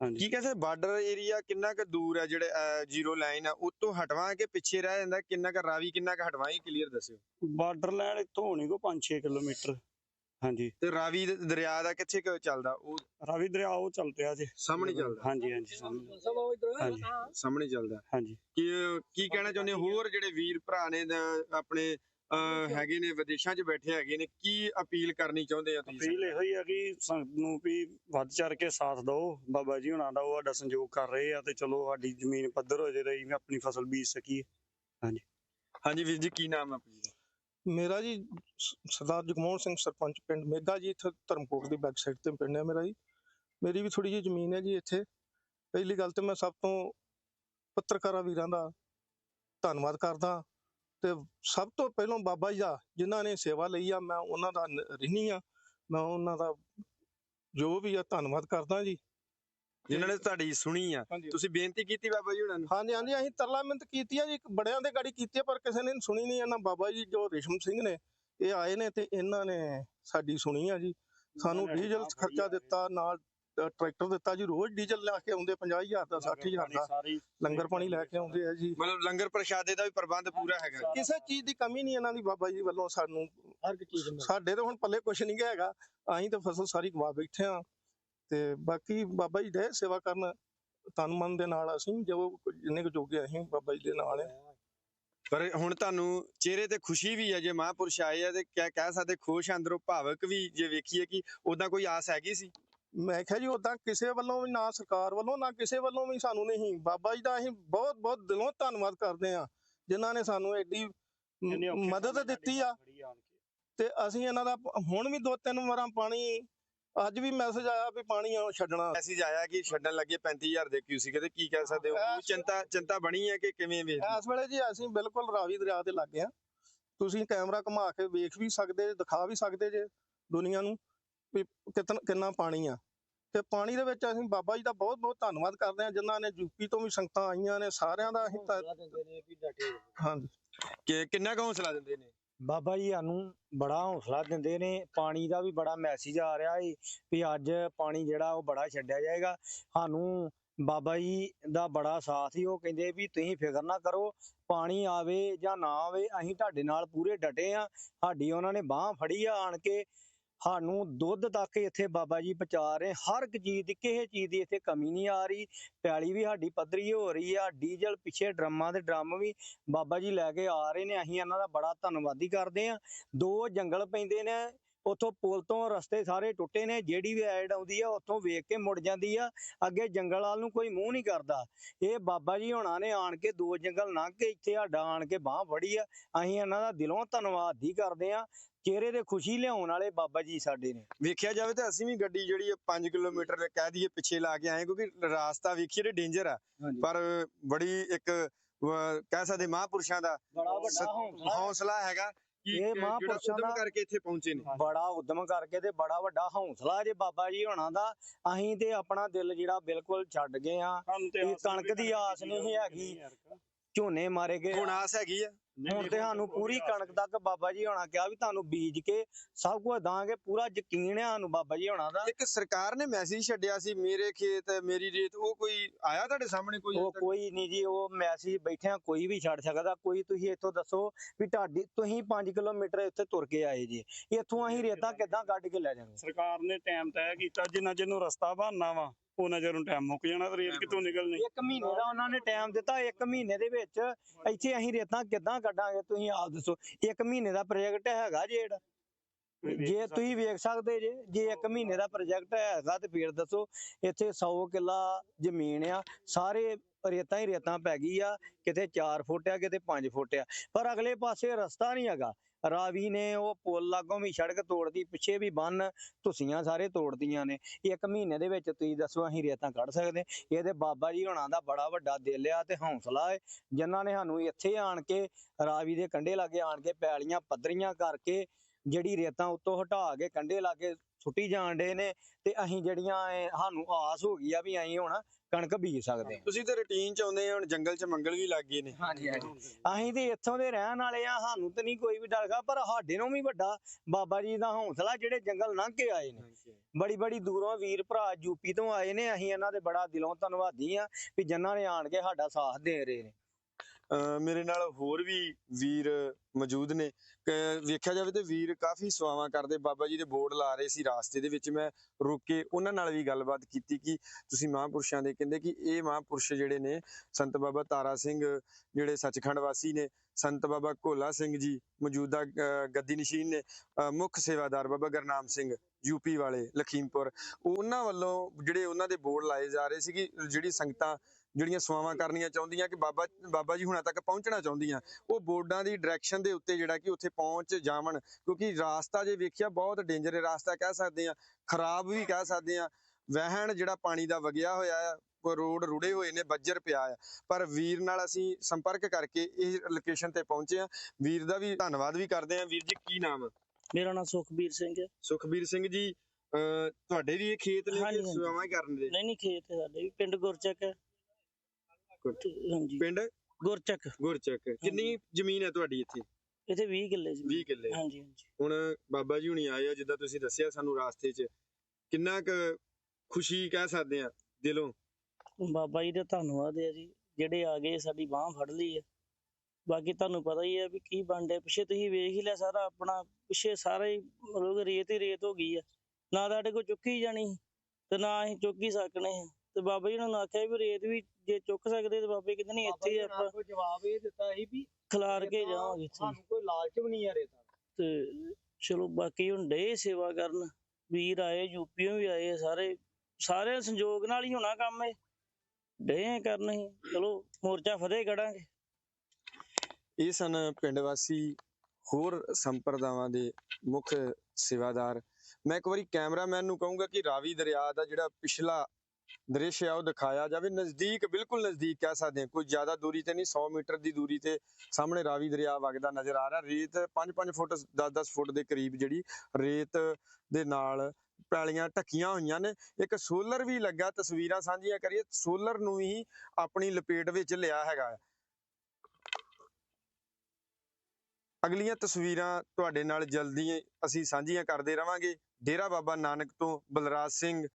ਹਾਂਜੀ। ਕੀ ਕਹਿੰਦੇ ਬਾਰਡਰ ਏਰੀਆ ਕਿੰਨਾ ਕੁ ਦੂਰ ਹੈ ਜਿਹੜੇ ਜ਼ੀਰੋ ਲਾਈਨ ਆ? ਉਤੋਂ ਹਟਵਾ ਕੇ ਪਿੱਛੇ ਰਹਿ ਜਾਂਦਾ? ਕਿੰਨਾ ਕੁ ਰਾਵੀ ਕਿੰਨਾ ਕੁ ਹਟਵਾ? ਇਹ ਕਲੀਅਰ ਦੱਸਿਓ। ਬਾਰਡਰ ਲਾਈਨ ਇੱਥੋਂ ਹੋਣੀ ਕੋ 5-6 ਕਿਲੋਮੀਟਰ। ਹਾਂਜੀ। ਤੇ ਰਾਵੀ ਦਰਿਆ ਦਾ ਕਿੱਥੇ ਕੁ ਚੱਲਦਾ? ਉਹ ਰਾਵੀ ਦਰਿਆ ਉਹ ਚੱਲ ਪਿਆ ਜੇ। ਸਾਹਮਣੇ ਚੱਲਦਾ। ਹਾਂਜੀ ਹਾਂਜੀ ਸਾਹਮਣੇ। ਚੱਲਦਾ। ਹਾਂਜੀ। ਕੀ ਕੀ ਕਹਿਣਾ ਚਾਹੁੰਦੇ ਹੋ? ਹੋਰ ਜਿਹੜੇ ਵੀਰ ਭਰਾ ਨੇ ਆਪਣੇ ਅਹ, ਹੈਗੇ ਨੇ ਵਿਦੇਸ਼ਾਂ 'ਚ ਬੈਠੇ ਹੈਗੇ ਨੇ ਕੀ ਅਪੀਲ ਕਰਨੀ ਚਾਹੁੰਦੇ ਆ ਤੁਸੀਂ ਅਪੀਲ ਇਹੋ ਹੀ ਆ ਕਿ ਸੰਗਤ ਨੂੰ ਵੀ ਵੱਧ ਚੜ ਕੇ ਸਾਥ ਦਿਓ। ਬਾਬਾ ਜੀ ਹੁਣਾਂ ਦਾ ਉਹ ਸਾਡਾ ਸੰਯੋਗ ਕਰ ਰਹੇ ਆ ਤੇ ਚਲੋ ਸਾਡੀ ਜ਼ਮੀਨ ਪੱਧਰ ਹੋ ਜੇ ਰਹੀ ਮੈਂ ਆਪਣੀ ਫਸਲ ਬੀਜ ਸਕੀਏ। ਹਾਂਜੀ। ਵੀਰ ਜੀ ਕੀ ਨਾਮ ਆ ਆਪਣਾ? ਜੀ? ਮੇਰਾ ਜੀ ਸ- ਸਰਦਾਰ ਜਗਮੋਹਨ ਸਿੰਘ ਸਰਪੰਚ ਪਿੰਡ ਮੇਗਾ ਜੀ ਇੱਥੇ ਧਰਮਕੋਟ ਦੀ ਬੈਕ ਸਾਈਡ ਤੇ ਪਿੰਡ ਹੈ ਮੇਰਾ ਜੀ। ਮੇਰੀ ਵੀ ਥੋੜੀ ਜਿਹੀ ਜ਼ਮੀਨ ਹੈ ਜੀ ਇੱਥੇ। ਪਹਿਲੀ ਗੱਲ ਤੇ ਮੈਂ ਸਭ ਤੋਂ ਪੱਤਰਕਾਰਾਂ ਵੀਰਾਂ ਦਾ ਧੰਨਵਾਦ ਕਰਦਾ। ਤੇ ਸਭ ਤੋਂ ਪਹਿਲਾਂ ਬਾਬਾ ਜੀ ਦਾ ਜਿਨ੍ਹਾਂ ਨੇ ਸੇਵਾ ਲਈ ਆ ਮੈਂ ਉਹਨਾਂ ਦਾ ਰਿਣੀ ਆ। ਮੈਂ ਉਹਨਾਂ ਦਾ ਜੋ ਵੀ ਆ ਧੰਨਵਾਦ ਕਰਦਾ ਜੀ। ਜਿਨ੍ਹਾਂ ਨੇ ਤੁਹਾਡੀ ਸੁਣੀ ਆ। ਹਾਂਜੀ। ਤੁਸੀਂ ਬੇਨਤੀ ਕੀਤੀ ਬਾਬਾ ਜੀ ਉਹਨਾਂ ਨੂੰ? ਹਾਂਜੀ ਹਾਂਜੀ ਅਸੀਂ ਤਰਲਾ ਮਿਹਨਤ ਕੀਤੀ ਆ ਜੀ। ਇੱਕ ਬੜਿਆਂ ਦੇ ਗਾੜੀ ਕੀਤੀ ਆ ਪਰ ਕਿਸੇ ਨੇ ਸੁਣੀ ਨਹੀਂ। ਇਹਨਾਂ ਬਾਬਾ ਜੀ ਜੋ ਰੇਸ਼ਮ ਸਿੰਘ ਨੇ ਇਹ ਆਏ ਨੇ ਤੇ ਇਹਨਾਂ ਨੇ ਸਾਡੀ ਸੁਣੀ ਆ ਜੀ। ਸਾਨੂੰ ਡੀਜ਼ਲ ਖਰਚਾ ਦਿੱਤਾ। ਨਾਲ ਟਰੈਕਟਰ ਦਿੱਤਾ ਜੀ ਰੋਜ਼ ਡੀਜ਼ਲ ਲੈ ਕੇ ਆਉਂਦੇ 50000 ਦਾ 60000 ਦਾ। ਲੰਗਰ ਪਾਣੀ ਲੈ ਕੇ ਆਉਂਦੇ ਆ ਜੀ। ਮਤਲਬ ਲੰਗਰ ਪ੍ਰਸ਼ਾਦੇ ਦਾ ਵੀ ਪ੍ਰਬੰਧ ਪੂਰਾ ਹੈਗਾ। ਕਿਸੇ ਚੀਜ਼ ਦੀ ਕਮੀ ਨਹੀਂ ਇਹਨਾਂ ਦੀ ਬਾਬਾ ਜੀ ਵੱਲੋਂ ਸਾਨੂੰ। ਹਰ ਇੱਕ ਚੀਜ਼ ਸਾਡੇ ਤਾਂ ਹੁਣ ਪੱਲੇ ਕੁਛ ਨਹੀਂ ਹੈਗਾ। ਅਸੀਂ ਤਾਂ ਫਸਲ ਸਾਰੀ ਗਵਾ ਬੈਠੇ ਆ ਤੇ ਬਾਕੀ ਬਾਬਾ ਜੀ ਦੇ ਸੇਵਾ ਕਰਨ ਤਨ ਮਨ ਦੇ ਨਾਲ ਅਸੀਂ ਜੋ ਜਿੰਨੇ ਕੁ ਜੋਗੇ ਅਸੀਂ ਬਾਬਾ ਜੀ ਦੇ ਨਾਲ ਆ ਪਰ ਹੁਣ ਤੁਹਾਨੂੰ ਚਿਹਰੇ ਤੇ ਖੁਸ਼ੀ ਵੀ ਹੈ ਜੇ ਮਹਾਂਪੁਰਸ਼ ਆਏ ਆ ਤੇ ਕਹਿ ਕਹਿ ਸਕਦੇ ਖੁਸ਼ ਅੰਦਰੋਂ ਭਾਵਕ ਵੀ ਜੇ ਵੇਖੀਏ ਕਿ ਉਦਾਂ ਕੋਈ ਆਸ ਹੈਗੀ ਸੀ? ਮੈਂ ਕਿਹਾ ਜੀ ਉਦਾਂ ਕਿਸੇ ਵੱਲੋਂ ਵੀ ਨਾ ਸਰਕਾਰ ਵੱਲੋਂ ਨਾ ਕਿਸੇ ਵੱਲੋਂ ਵੀ ਸਾਨੂੰ ਨਹੀਂ। ਬਾਬਾ ਜੀ ਦਾ ਅਸੀਂ ਬਹੁਤ ਬਹੁਤ ਦਿਲੋਂ ਧੰਨਵਾਦ ਕਰਦੇ ਆ ਜਿਨ੍ਹਾਂ ਨੇ ਸਾਨੂੰ ਐਡੀ ਮਦਦ ਦਿੱਤੀ ਆ। ਤੇ ਅਸੀਂ ਇਹਨਾਂ ਦਾ ਹੁਣ ਵੀ ਦੋ ਤਿੰਨ ਵਾਰਾਂ ਪਾਣੀ ਅੱਜ ਵੀ ਮੈਸੇਜ ਆਇਆ ਵੀ ਪਾਣੀ ਆ ਛੱਡਣਾ। ਮੈਸੇਜ ਆਇਆ ਕਿ ਛੱਡਣ ਲੱਗੇ 35000 ਦੇ ਕਿਊਸਿਕ ਤੇ ਕੀ ਕਹਿ ਸਕਦੇ ਹੋ? ਚਿੰਤਾ ਚਿੰਤਾ ਬਣੀ ਹੈ ਕਿ ਕਿਵੇਂ ਵੇਖ ਇਸ ਵੇਲੇ ਜੀ ਅਸੀਂ ਬਿਲਕੁਲ ਰਾਵੀ ਦਰਿਆ ਤੇ ਲੱਗੇ ਆ ਤੁਸੀਂ ਕੈਮਰਾ ਘੁਮਾ ਕੇ ਵੇਖ ਵੀ ਸਕਦੇ ਦਿਖਾ ਵੀ ਸਕਦੇ ਜੇ ਦੁਨੀਆ ਨੂੰ। ਵੀ ਕਿਤਨ ਕਿੰਨਾ ਪਾਣੀ ਆ। ਤੇ ਪਾਣੀ ਦੇ ਵਿੱਚ ਅਸੀਂ ਬਾਬਾ ਜੀ ਦਾ ਬਹੁਤ ਬਹੁਤ ਧੰਨਵਾਦ ਕਰਦੇ ਆ ਜਿਨ੍ਹਾਂ ਨੇ ਯੂਪੀ ਤੋਂ ਵੀ ਸੰਗਤਾਂ ਆਈਆਂ ਨੇ ਸਾਰਿਆਂ ਦਾ ਅਸੀਂ ਤਾਂ ਹਾਂਜੀ। ਕਿ ਕਿੰਨਾ ਕੁ ਹੌਸਲਾ ਦਿੰਦੇ ਨੇ? ਬਾਬਾ ਜੀ ਸਾਨੂੰ ਬੜਾ ਹੌਸਲਾ ਦਿੰਦੇ ਨੇ। ਪਾਣੀ ਦਾ ਵੀ ਬੜਾ ਮੈਸੇਜ ਆ ਰਿਹਾ ਏ ਵੀ ਅੱਜ ਪਾਣੀ ਜਿਹੜਾ ਉਹ ਬੜਾ ਛੱਡਿਆ ਜਾਏਗਾ। ਸਾਨੂੰ ਬਾਬਾ ਜੀ ਦਾ ਬੜਾ ਸਾਥ ਹੀ ਉਹ ਕਹਿੰਦੇ ਵੀ ਤੁਸੀਂ ਫਿਕਰ ਨਾ ਕਰੋ ਪਾਣੀ ਆਵੇ ਜਾਂ ਨਾ ਆਵੇ ਅਸੀਂ ਤੁਹਾਡੇ ਨਾਲ ਪੂਰੇ ਡਟੇ ਆ। ਸਾਡੀ ਉਹਨਾਂ ਨੇ ਬਾਹ ਫੜੀ ਆ ਆਣ ਕੇ। ਸਾਨੂੰ ਦੁੱਧ ਤੱਕ ਇੱਥੇ ਬਾਬਾ ਜੀ ਪਹੁੰਚਾ ਰਹੇ ਹਰ ਇੱਕ ਚੀਜ਼ ਦੀ, ਕਿਸੇ ਚੀਜ਼ ਦੀ ਇੱਥੇ ਕਮੀ ਨਹੀਂ ਆ ਰਹੀ। ਪੈਲੀ ਵੀ ਸਾਡੀ ਪੱਧਰੀ ਹੋ ਰਹੀ ਆ। ਡੀਜ਼ਲ ਪਿੱਛੇ ਡਰਮਾਂ ਦੇ ਡਰਮ ਵੀ ਬਾਬਾ ਜੀ ਲੈ ਕੇ ਆ ਰਹੇ ਨੇ। ਅਸੀਂ ਇਹਨਾਂ ਦਾ ਬੜਾ ਧੰਨਵਾਦੀ ਕਰਦੇ ਆ ਦੋ ਜੰਗਲ ਪੈਂਦੇ ਨੇ। ਉੱਥੋਂ ਪੁਲ ਤੋਂ ਰਸਤੇ ਸਾਰੇ ਟੁੱਟੇ ਨੇ ਜਿਹੜੀ ਵੀ ਐਡ ਆਉਂਦੀ ਆ ਉੱਥੋਂ ਵੇਖ ਕੇ ਮੁੜ ਜਾਂਦੀ ਆ ਅੱਗੇ ਜੰਗਲ ਵਾਲ ਨੂੰ ਕੋਈ ਮੂੰਹ ਨਹੀਂ ਕਰਦਾ ਇਹ ਬਾਬਾ ਜੀ ਹੋਣਾ ਨੇ ਆਣ ਕੇ ਦੋ ਜੰਗਲ ਲੰਘ ਕੇ ਇੱਥੇ ਸਾਡਾ ਆਣ ਕੇ ਬਾਹ ਫੜੀ ਆ ਅਸੀਂ ਇਹਨਾਂ ਦਾ ਦਿਲੋਂ ਧੰਨਵਾਦੀ ਕਰਦੇ ਆ ਚਿਹਰੇ ਤੇ ਖੁਸ਼ੀ ਲਿਆਉਣ ਵਾਲੇ ਬਾਬਾ ਜੀ ਸਾਡੇ ਨੇ ਵੇਖਿਆ ਜਾਵੇ ਤਾਂ ਅਸੀਂ ਵੀ ਗੱਡੀ ਜਿਹੜੀ 5 ਕਿਲੋਮੀਟਰ ਕਹਿ ਦਈਏ ਪਿੱਛੇ ਲਾ ਕੇ ਆਏ ਕਿਉਂਕਿ ਰਾਸਤਾ ਵੇਖੀਏ ਤੇ ਡੇਂਜਰ ਆ। ਪਰ ਬੜੀ ਇੱਕ ਕਹਿ ਸਕਦੇ ਮਹਾਂਪੁਰਸ਼ਾਂ ਦਾ ਬੜਾ ਵੱਡਾ ਹੌਸਲਾ ਹੈ। ਹੈਗਾ ਇਹ ਮਹਾਂਪੁਰਸ਼ਾਂ ਉਦਮ ਦਾ- ਕਰਕੇ ਇੱਥੇ ਪਹੁੰਚੇ ਨੇ। ਬੜਾ ਉਦਮ ਕਰਕੇ ਤੇ ਬੜਾ ਵੱਡਾ ਹੌਸਲਾ ਜੇ ਬਾਬਾ ਜੀ ਹੋਣਾ ਦਾ ਅਸੀਂ ਤੇ ਆਪਣਾ ਦਿਲ ਜਿਹੜਾ ਬਿਲਕੁਲ ਛੱਡ ਗਏ ਆ ਇਹ ਕਣਕ ਦੀ ਆਸ ਨਹੀਂ ਹੈਗੀ। ਝੋਨੇ ਮਾਰੇ ਗਏ ਹੁਣ ਆਸ ਹੈਗੀ ਆ। ਹੁਣ ਤੇ ਸਾਨੂੰ ਪੂਰੀ ਕਣਕ ਤੱਕ ਬਾਬਾ ਜੀ ਹੋਣਾ ਕਿਹਾ ਵੀ ਤੁਹਾਨੂੰ ਬੀਜ ਕੇ ਸਭ ਕੁਝ ਦਾਂਗੇ ਪੂਰਾ ਯਕੀਨ ਹੈ ਸਾਨੂੰ ਬਾਬਾ ਜੀ ਹੋਣਾ ਦਾ। ਇੱਕ ਸਰਕਾਰ ਨੇ ਮੈਸੇਜ ਛੱਡਿਆ ਸੀ ਮੇਰੇ ਖੇਤ ਮੇਰੀ ਰੇਤ ਉਹ ਕੋਈ ਆਇਆ ਤੁਹਾਡੇ ਸਾਹਮਣੇ ਕੋਈ ਉਹ ਕੋਈ ਨਹੀਂ ਜੀ ਉਹ ਮੈਸੇਜ ਬੈਠਿਆਂ ਕੋਈ ਵੀ ਛੱਡ ਸਕਦਾ ਕੋਈ ਤੁਸੀਂ ਇੱਥੋਂ ਦੱਸੋ ਵੀ ਤੁਹਾਡੀ ਤੁਸੀਂ 5 ਕਿਲੋਮੀਟਰ ਇੱਥੇ ਤੁਰ ਕੇ ਆਏ ਜੀ। ਇੱਥੋਂ ਅਸੀਂ ਰੇਤਾ ਕਿੱਦਾਂ ਕੱਢ ਕੇ ਲੈ ਜਾਵਾਂਗੇ? ਸਰਕਾਰ ਨੇ ਟਾਈਮ ਤੈਅ ਕੀਤਾ ਜਿੰਨਾ ਚਿਰ ਨੂੰ ਰਸਤਾ ਬਣਨਾ ਵਾ। ਉਹਨਾਂ ਚਿਰ ਨੂੰ ਟਾਈਮ ਮੁੱਕ ਜਾਣਾ ਤੇ ਰੇਤ ਕਿੱਥੋਂ ਨਿਕਲਣੀ? ਇੱਕ ਮਹੀਨੇ ਦਾ ਉਹਨਾਂ ਨੇ ਟਾਈਮ ਦਿੱਤਾ ਇੱਕ ਮਹੀਨੇ ਦੇ ਵਿੱਚ ਇੱਥੇ ਅਸੀਂ ਰੇਤਾਂ ਕਿੱਦਾਂ ਕੱਢਾਂਗੇ ਤੁਸੀਂ ਆਪ ਦੱਸੋ। ਇੱਕ ਮਹੀਨੇ ਦਾ ਪ੍ਰੋਜੈਕਟ ਹੈਗਾ ਜੇ ਜਿਹੜਾ ਜੇ ਤੁਸੀਂ ਵੇਖ ਸਕਦੇ ਜੇ ਜੇ ਇੱਕ ਮਹੀਨੇ ਦਾ ਪ੍ਰੋਜੈਕਟ ਹੈਗਾ ਤੇ ਫਿਰ ਦੱਸੋ ਇੱਥੇ 100 ਕਿੱਲਾ ਜ਼ਮੀਨ ਆ ਸਾਰੇ ਰੇਤਾਂ ਹੀ ਰੇਤਾਂ ਪੈ ਗਈ ਆ ਕਿਤੇ 4 ਫੁੱਟ ਆ ਕਿਤੇ 5 ਫੁੱਟ ਆ। ਪਰ ਅਗਲੇ ਪਾਸੇ ਰਸਤਾ ਨਹੀਂ ਹੈਗਾ। ਰਾਵੀ ਨੇ ਉਹ ਪੁਲ ਲਾਗੋਂ ਵੀ ਸੜਕ ਤੋੜਦੀ ਪਿੱਛੇ ਵੀ ਬੰਨ ਤੁਸੀਆਂ ਸਾਰੇ ਤੋੜਦੀਆਂ ਨੇ। ਇੱਕ ਮਹੀਨੇ ਦੇ ਵਿੱਚ ਤੁਸੀਂ ਦੱਸੋ, ਅਸੀਂ ਰੇਤਾਂ ਕੱਢ ਸਕਦੇ। ਇਹਦੇ ਬਾਬਾ ਜੀ ਹੋਣਾ ਦਾ ਬੜਾ ਵੱਡਾ ਦਿਲ ਆ ਤੇ ਹੌਸਲਾ ਹੈ ਜਿਨ੍ਹਾਂ ਨੇ ਸਾਨੂੰ ਇੱਥੇ ਆਣ ਕੇ, ਰਾਵੀ ਦੇ ਕੰਢੇ ਲਾਗੇ ਆਣ ਕੇ ਪੈਲੀਆਂ ਪੱਧਰੀਆਂ ਕਰਕੇ, ਜਿਹੜੀ ਰੇਤਾਂ ਉੱਤੋਂ ਹਟਾ ਕੇ ਕੰਢੇ ਲਾਗੇ ਸੁੱਟੀ ਜਾਣ ਡੇ ਨੇ ਤੇ ਅਸੀਂ ਜਿਹੜੀਆਂ ਇਹ ਸਾਨੂੰ ਆਸ ਹੋ ਗਈ ਆ ਵੀ ਅਸੀਂ ਹੁਣ ਕਣਕ ਬੀਜ ਸਕਦੇ ਹਾਂ। ਤੁਸੀਂ ਤਾਂ ਰੁਟੀਨ ਚ ਆਉਂਦੇ ਆ ਹੁਣ ਜੰਗਲ ਚ ਮੰਗਲ ਵੀ ਲੱਗ ਗਏ ਨੇ। ਹਾਂਜੀ ਹਾਂਜੀ। ਅਸੀਂ ਤੇ ਇੱਥੋਂ ਦੇ ਰਹਿਣ ਵਾਲੇ ਆ ਸਾਨੂੰ ਤੇ ਨਹੀਂ ਕੋਈ ਵੀ ਡਰਗਾ ਪਰ ਸਾਡੇ ਨੂੰ ਵੀ ਵੱਡਾ ਬਾਬਾ ਜੀ ਦਾ ਹੌਸਲਾ ਜਿਹੜੇ ਜੰਗਲ ਲੰਘ ਕੇ ਆਏ ਨੇ। ਬੜੀ ਬੜੀ ਦੂਰੋਂ ਵੀਰ ਭਰਾ ਯੂਪੀ ਤੋਂ ਆਏ ਨੇ ਅਸੀਂ ਇਹਨਾਂ ਦੇ ਬੜਾ ਦਿਲੋਂ ਧੰਨਵਾਦੀ ਆ ਵੀ ਜਿਨ੍ਹਾਂ ਨੇ ਆਣ ਕੇ ਸਾਡਾ ਸਾਥ ਦੇ ਰਹੇ ਨੇ। ਮੇਰੇ ਨਾਲ ਹੋਰ ਵੀ ਵੀਰ ਮੌਜੂਦ ਨੇ। ਵੇਖਿਆ ਜਾਵੇ ਤੇ ਵੀਰ ਕਾਫੀ ਸਵਾਵਾਂ ਕਰਦੇ। ਬਾਬਾ ਜੀ ਦੇ ਬੋਰਡ ਲਾ ਰਹੇ ਸੀ ਰਾਸਤੇ ਦੇ ਵਿੱਚ। ਮੈਂ ਰੁਕ ਕੇ ਉਹਨਾਂ ਨਾਲ ਵੀ ਗੱਲਬਾਤ ਕੀਤੀ ਕਿ ਤੁਸੀਂ ਮਹਾਂਪੁਰਸ਼ਾਂ ਦੇ ਕਹਿੰਦੇ ਕਿ ਇਹ ਮਹਾਂਪੁਰਸ਼ ਜਿਹੜੇ ਨੇ ਸੰਤ ਬਾਬਾ ਤਾਰਾ ਸਿੰਘ ਜਿਹੜੇ ਸੱਚਖੰਡ ਵਾਸੀ ਨੇ ਸੰਤ ਬਾਬਾ ਭੋਲਾ ਸਿੰਘ ਜੀ ਮੌਜੂਦਾ ਗੱਦੀ ਨਸ਼ੀਨ ਨੇ ਅਹ, ਮੁੱਖ ਸੇਵਾਦਾਰ ਬਾਬਾ ਗਰਨਾਮ ਸਿੰਘ ਯੂਪੀ ਵਾਲੇ ਲਖੀਮਪੁਰ। ਉਹਨਾਂ ਵੱਲੋਂ ਜਿਹੜੇ ਉਹਨਾਂ ਦੇ ਬੋਰਡ ਲਾਏ ਜਾ ਰਹੇ ਸੀ ਕਿ ਜਿਹੜੀ ਸੰਗਤਾਂ ਜਿਹੜੀਆਂ ਸੇਵਾਵਾਂ ਕਰਨੀਆਂ ਚਾਹੁੰਦੀਆਂ ਕਿ ਬਾਬਾ ਬਾਬਾ ਜੀ ਹੁਣਾਂ ਤੱਕ ਪਹੁੰਚਣਾ ਚਾਹੁੰਦੀਆਂ। ਉਹ ਬੋਰਡਾਂ ਦੀ ਡਾਇਰੈਕਸ਼ਨ ਦੇ ਉੱਤੇ ਜਿਹੜਾ ਕਿ ਉੱਥੇ ਪਹੁੰਚ ਜਾਵਣ ਕਿਉਂਕਿ ਰਾਸਤਾ ਜੇ ਵੇਖਿਆ ਬਹੁਤ ਡੇਂਜਰ ਰਾਸਤਾ ਕਹਿ ਸਕਦੇ ਆ ਖਰਾਬ ਵੀ ਕਹਿ ਸਕਦੇ ਆ ਵਹਿਣ ਜਿਹੜਾ ਪਾਣੀ ਦਾ ਵਗਿਆ ਹੋਇਆ ਆ ਰੋਡ ਰੁੜੇ ਹੋਏ ਨੇ ਬੱਜਰ ਪਿਆ ਆ। ਪਰ ਵੀਰ ਨਾਲ ਅਸੀਂ ਸੰਪਰਕ ਕਰਕੇ ਇਹ ਲੋਕੇਸ਼ਨ ਤੇ ਪਹੁੰਚੇ ਆ ਵੀਰ ਦਾ ਵੀ ਧੰਨਵਾਦ ਵੀ ਕਰਦੇ ਆ ਵੀਰ ਜੀ ਕੀ ਨਾਮ ਆ? ਮੇਰਾ ਨਾਮ ਸੁਖਬੀਰ ਸਿੰਘ ਹੈ। ਸੁਖਬੀਰ ਸਿੰਘ ਜੀ ਤੁਹਾਡੇ ਵੀ ਇਹ ਖੇਤ ਨੇ। ਸੇਵਾਵਾਂ ਕਰਨ ਦੇ? ਨਹੀਂ ਨਹੀਂ ਖੇਤ ਸਾਡੇ ਵੀ ਪਿੰਡ ਗੁਰਚੱਕ ਹੈ। ਹਾਂਜੀ। ਪਿੰਡ? ਗੁਰਚੱਕ। ਗੁਰਚੱਕ। ਕਿੰਨੀ ਜ਼ਮੀਨ ਹੈ ਤੁਹਾਡੀ ਇੱਥੇ? ਇੱਥੇ 20 ਕਿੱਲੇ ਸੀ 20 ਕਿੱਲੇ। ਹਾਂਜੀ ਹਾਂਜੀ। ਹੁਣ ਬਾਬਾ ਜੀ ਹੁਣੀ ਆਏ ਆ ਜਿੱਦਾਂ ਤੁਸੀਂ ਦੱਸਿਆ ਸਾਨੂੰ ਰਾਸਤੇ 'ਚ ਕਿੰਨਾ ਕੁ ਖੁਸ਼ੀ ਕਹਿ ਸਕਦੇ ਆ ਦਿਲੋਂ? ਬਾਬਾ ਜੀ ਦਾ ਧੰਨਵਾਦ ਹੈ ਜੀ। ਜਿਹੜੇ ਆ ਗਏ ਸਾਡੀ ਬਾਹ ਫੜ ਲਈ ਹੈ। ਬਾਕੀ ਤੁਹਾਨੂੰ ਪਤਾ ਹੀ ਹੈ ਵੀ ਕੀ ਬਣ ਰਿਹਾ। ਪਿੱਛੇ ਤੁਸੀਂ ਵੇਖ ਹੀ ਲਿਆ ਸਾਰਾ ਆਪਣਾ। ਪਿੱਛੇ ਸਾਰਾ ਹੀ ਮਤਲਬ ਕਿ ਰੇਤ ਹੀ ਰੇਤ ਹੋ ਗਈ ਹੈ। ਨਾ ਸਾਡੇ ਕੋਲ ਚੁੱਕੀ ਜਾਣੀ ਤੇ ਨਾ ਅਸੀਂ ਚੁੱਕ ਸਕਣੇ। ਹਾਂ ਤੇ ਬਾਬਾ ਜੀ ਨੇ ਆਖਿਆ ਵੀ ਰੇਤ ਵੀ ਜੇ ਚੁੱਕ ਸਕਦੇ ਤੇ ਬਾਬੇ ਕਹਿੰਦੇ ਨਹੀਂ ਇੱਥੇ ਹੀ ਆਪਾਂ ਕੋਈ ਜਵਾਬ ਇਹ ਦਿੱਤਾ ਸੀ ਵੀ ਖਿਲਾਰ ਕੇ ਜਾਵਾਂਗੇ ਇੱਥੇ। ਸਾਨੂੰ ਕੋਈ ਲਾਲਚ ਵੀ ਨਹੀਂ ਆ ਰੇਤਾ ਤੇ ਚਲੋ ਬਾਕੀ ਹੁਣ ਡੇ ਸੇਵਾ ਕਰਨ। ਵੀਰ ਆਏ ਯੂਪੀਓਂ ਵੀ ਆਏ ਆ ਸਾਰੇ। ਸਾਰੇ ਸੰਯੋਗ ਨਾਲ ਹੀ ਹੋਣਾ ਕੰਮ ਇਹ। ਡੇ ਕਰਨ ਹੀ ਚਲੋ ਮੋਰਚਾ ਫਤਿਹ ਕਰਾਂਗੇ ਇਹ ਸਨ ਪਿੰਡ ਵਾਸੀ ਹੋਰ ਸੰਪਰਦਾਵਾਂ ਦੇ ਮੁੱਖ ਸੇਵਾਦਾਰ। ਮੈਂ ਇੱਕ ਵਾਰੀ ਕੈਮਰਾਮੈਨ ਨੂੰ ਕਹੂੰਗਾ ਕਿ ਰਾਵੀ ਦਰਿਆ ਦਾ ਜਿਹੜਾ ਪਿਛਲਾ ਦ੍ਰਿਸ਼ ਆ ਉਹ ਦਿਖਾਇਆ ਜਾਵੇ। ਨਜ਼ਦੀਕ, ਬਿਲਕੁਲ ਨਜ਼ਦੀਕ ਕਹਿ ਸਕਦੇ ਹਾਂ। ਕੋਈ ਜ਼ਿਆਦਾ ਦੂਰੀ ਤੇ ਨਹੀਂ 100 ਮੀਟਰ ਦੀ ਦੂਰੀ ਤੇ ਸਾਹਮਣੇ ਰਾਵੀ ਦਰਿਆ ਵਗਦਾ ਨਜ਼ਰ ਆ ਰਿਹਾ। ਰੇਤ 5-5 ਫੁੱਟ 10-10 ਫੁੱਟ ਦੇ ਕਰੀਬ ਜਿਹੜੀ ਰੇਤ ਦੇ ਨਾਲ ਪੈਲੀਆਂ ਢੱਕੀਆਂ ਹੋਈਆਂ ਨੇ। ਇੱਕ ਸੋਲਰ ਵੀ ਲੱਗਾ। ਤਸਵੀਰਾਂ ਸਾਂਝੀਆਂ ਕਰੀਏ, ਸੋਲਰ ਨੂੰ ਹੀ ਆਪਣੀ ਲਪੇਟ ਵਿੱਚ ਲਿਆ ਹੈਗਾ ਅਗਲੀਆਂ ਤਸਵੀਰਾਂ ਤੁਹਾਡੇ ਨਾਲ ਜਲਦੀ ਅਸੀਂ ਸਾਂਝੀਆਂ ਕਰਦੇ ਰਵਾਂਗੇ। ਡੇਰਾ ਬਾਬਾ ਨਾਨਕ ਤੋਂ ਬਲਰਾਜ ਸਿੰਘ